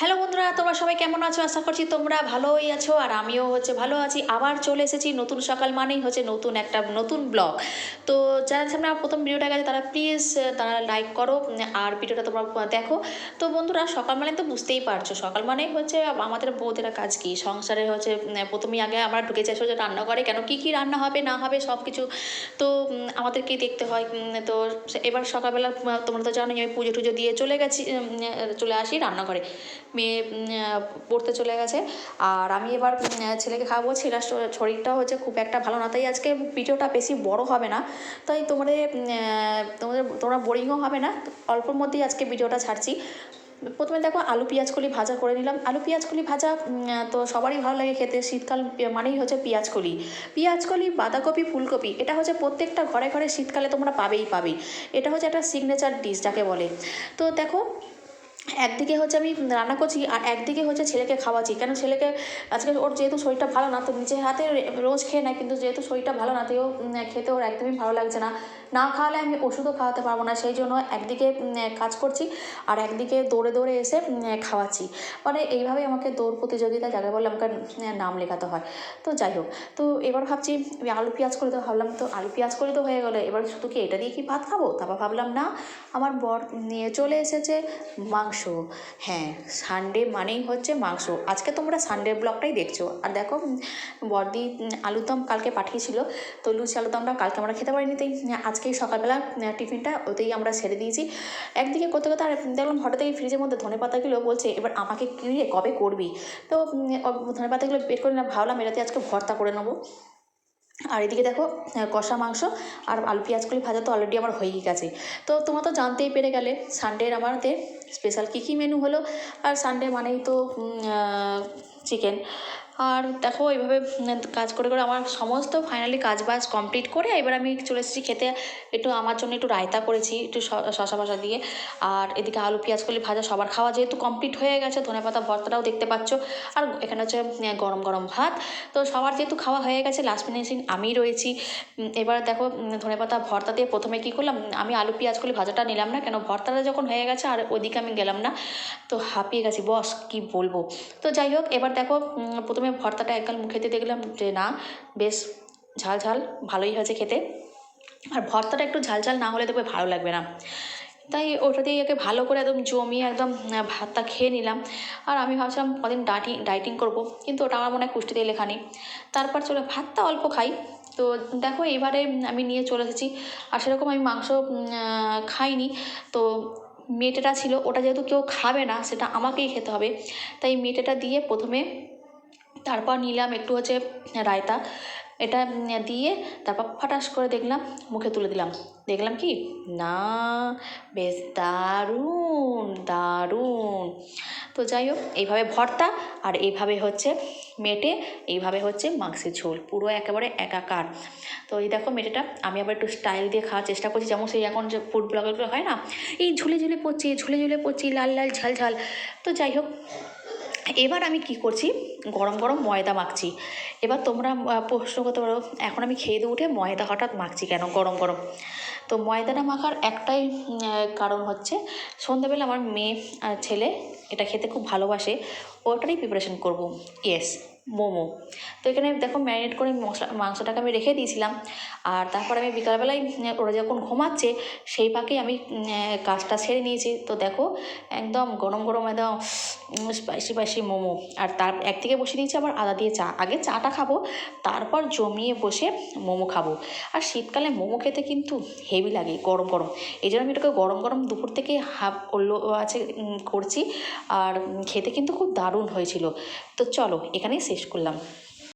Hello বন্ধুরা, তোমরা সবাই কেমন আছো? আশা করছি তোমরা ভালোই আছো আর আমিও হচ্ছে ভালো আছি। আবার চলে এসেছি নতুন সকাল মানেই হচ্ছে নতুন একটা নতুন ব্লগ। তো যারা সামনে প্রথম ভিডিওটা গেছে তারা প্লিজ তারা লাইক করো আর ভিডিওটা তোমরা দেখো। তো বন্ধুরা, সকাল মানে তো বুঝতেই পারছ। সকাল মানেই হচ্ছে আমাদের বউদের কাজ কি? সংসারে হচ্ছে প্রথমেই আগে আমরা ঢুকে যাই হচ্ছে রান্না করে কেন কি কি রান্না হবে, না হবে সব কিছু তো আমাদেরকেই দেখতে হয় তো এবার সকালবেলা তোমরা তো জানোই আমি পুজো টুজো দিয়ে চলে গেছি চলে আসি রান্নাঘরে। মেয়ে পড়তে চলে গেছে। আর আমি এবার ছেলেকে খাওয়াবো। ছেলের শ- শরীরটা হচ্ছে খুব একটা ভালো না, তাই আজকে ভিডিওটা বেশি বড় হবে না। তাই তোমাদের তোমাদের, তোমরা বোরিংও হবে না। অল্পর মধ্যেই আজকে ভিডিওটা ছাড়ছি। প্রথমে দেখো আলু, পেঁয়াজ, কলি ভাজা করে নিলাম। আলু, পেঁয়াজ, কলি ভাজা তো সবারই ভালো লাগে খেতে। শীতকাল মানেই হচ্ছে পেঁয়াজ, কলি। পেঁয়াজ, কলি, বাঁধাকপি, ফুলকপি, এটা হচ্ছে প্রত্যেকটা ঘরে ঘরে শীতকালে তোমরা পাবেই পাবে। এটা হচ্ছে একটা সিগনেচার ডিশ যাকে বলে। তো দেখো একদিকে হচ্ছে আমি রান্না করছি আর একদিকে হচ্ছে ছেলেকে খাওয়াচ্ছি। কেন ছেলেকে আজকে ওর যেহেতু শরীরটা ভালো না, তো নিজের হাতে রোজ খেয়ে নেয়, কিন্তু যেহেতু শরীরটা ভালো না, তো খেতে ওর একদমই ভালো লাগছে না। না খাওয়ালে আমি ওষুধও খাওয়াতে পারব না, সেই জন্য একদিকে কাজ করছি আর একদিকে দৌড়ে দৌড়ে এসে খাওয়াচ্ছি। মানে এইভাবেই আমাকে দৌড় প্রতিযোগিতা যাকে বলে আমাকে নাম লেখাতে হয়। তো যাই হোক, তো এবার ভাবছি আলু পেঁয়াজ করে তো ভাবলাম তো আলু পেঁয়াজ করে তো হয়ে গেলো, এবার শুধু কি এটা দিয়ে কি ভাত খাব? তারপর ভাবলাম না, আমার বর নিয়ে চলে এসেছে মাংস হ্যাঁ সানডে মানেই হচ্ছে মাংস। আজকে তোমরা সানডে ব্লগটাই দেখছ। আর দেখো বর্দি উম, আলুর দম কালকে পাঠিয়েছিল। তো লুচি আলুর দমটা কালকে আমরা খেতে পারিনি তাই আজকেই সকালবেলা টিফিনটা ওতেই আমরা ছেড়ে দিয়েছি। একদিকে করতে করতে আর দেখলাম হঠাৎ এই ফ্রিজের মধ্যে ধনে পাতাগুলো বলছে এবার আমাকে কিনে কবে করবি? তো ধনে পাতাগুলো বের করে না ভাবলাম এটাতে আজকে ভর্তা করে নেব। আর এদিকে দেখো কষা মাংস আর আলু পেঁয়াজগুলি ভাজা তো অলরেডি আমার হয়েই গেছে। তো তোমার তো জানতেই পেরে গেলে সানডের আমাদের স্পেশাল কী কী মেনু হলো? আর সানডে মানেই তো চিকেন আর দেখো এইভাবে কাজ করে করে আমার সমস্ত ফাইনালি কাজ বাজ কমপ্লিট করে এবার আমি চলে এসেছি খেতে। একটু আমার জন্য একটু রায়তা করেছি একটু শশা ফশা দিয়ে। আর এদিকে আলু পেঁয়াজ করলে ভাজা সবার খাওয়া যেহেতু কমপ্লিট হয়ে গেছে ধনেপাতা ভর্তাটাও দেখতে পাচ্ছ। আর এখানে হচ্ছে গরম গরম ভাত। তো সবার যেহেতু খাওয়া হয়ে গেছে লাস্ট ফিনিশিং আমি রয়েছি। এবার দেখো উম, ধনেপাতা ভর্তা দিয়ে প্রথমে কী করলাম আমি আলু পেঁয়াজ করলে ভাজাটা নিলাম না কেন ভর্তাটা যখন হয়ে গেছে আর ওদিকে আমি গেলাম না। তো হাঁপিয়ে গেছি বস কি বলব? তো যাই হোক এবার দেখো উম, প্রথমে ভর্তাটা একগাল দিয়ে দেখলাম যে না, বেশ ঝাল ঝাল ভালোই হয়েছে খেতে। আর ভর্তাটা একটু ঝাল ঝাল না হলে দেখবে ভালো লাগবে না। তাই ওটা দিয়ে একে ভালো করে একদম জমিয়ে একদম ভাতটা খেয়ে নিলাম। আর আমি ভাবছিলাম কদিন ডাটি ডাইটিং করব, কিন্তু ওটা আমার মনে হয় কুষ্টিতে লেখা নেই। তারপর চলে ভাতটা অল্প খাই। তো দেখো এবারে আমি নিয়ে চলে এসেছি। আর সেরকম আমি মাংস খাইনি। তো মেটেটা ছিল, ওটা যেহেতু কেউ খাবে না, সেটা আমাকেই খেতে হবে। তাই মেটেটা দিয়ে প্রথমে তারপর নিলাম একটু হচ্ছে রায়তা। এটা দিয়ে তারপর ফাটাস করে দেখলাম, মুখে তুলে দিলাম। দেখলাম কি? না, বেশ দারুণ দারুণ। তো যাই হোক, এইভাবে ভর্তা আর এইভাবে হচ্ছে মেটে, এইভাবে হচ্ছে মাংসের ঝোল, পুরো একেবারে একাকার। তো এই দেখো মেটেটা, আমি আবার একটু স্টাইল দিয়ে খাওয়ার চেষ্টা করছি, যেমন সেই এখন যে ফুড ব্লগারগুলো হয় না, এই ঝুলে ঝুলে পড়ছি, ঝুলে ঝুলে পড়ছি, লাল লাল, ঝাল ঝাল। তো যাই হোক এবার আমি কি করছি? গরম গরম ময়দা মাখছি। এবার তোমরা প্রশ্ন করতে পারো, এখন আমি খেয়ে দিয়ে উঠে ময়দা হঠাৎ মাখছি কেন গরম গরম? তো ময়দাটা মাখার একটাই কারণ হচ্ছে, সন্ধ্যাবেলা আমার মেয়ে ছেলে, এটা খেতে খুব ভালোবাসে, ওটারই প্রিপারেশন করব। ইয়েস মোমো। তো এখানে দেখো ম্যারিনেট করে মশলা, মাংসটাকে আমি রেখে দিয়েছিলাম। আর তারপর আমি বিকালবেলায় ওরা যখন ঘুমাচ্ছে, সেই ফাঁকেই আমি কাজটা ছেড়ে নিয়েছি। তো দেখো, একদম গরম গরম একদম স্পাইসি স্পাইসি মোমো। আর তার একদিকে বসে দিয়েছি আবার আদা দিয়ে চা। আগে চাটা খাব, তারপর জমিয়ে বসে মোমো খাব। আর শীতকালে মোমো খেতে কিন্তু হেভি লাগে, গরম গরম। এই জন্য আমি এটাকে গরম গরম দুপুর থেকে হাফ করল আছে করছি। আর খেতে কিন্তু খুব দারুণ হয়েছিল। তো চলো, এখানেই শেষ করলাম।